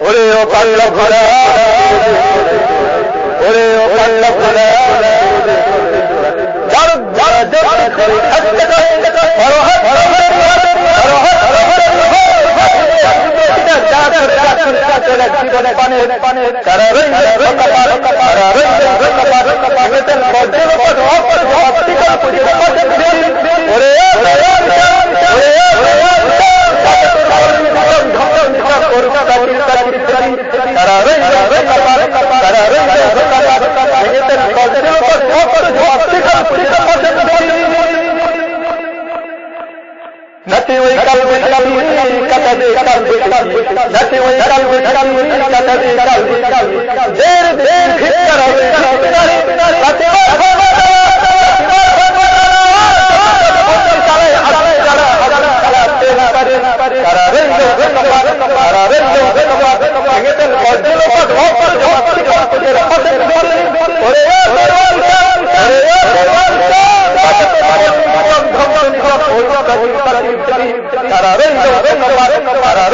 ওরে ও পাল্লা ভরা ওরে ও পাল্লা ভরা नथी हुई कल para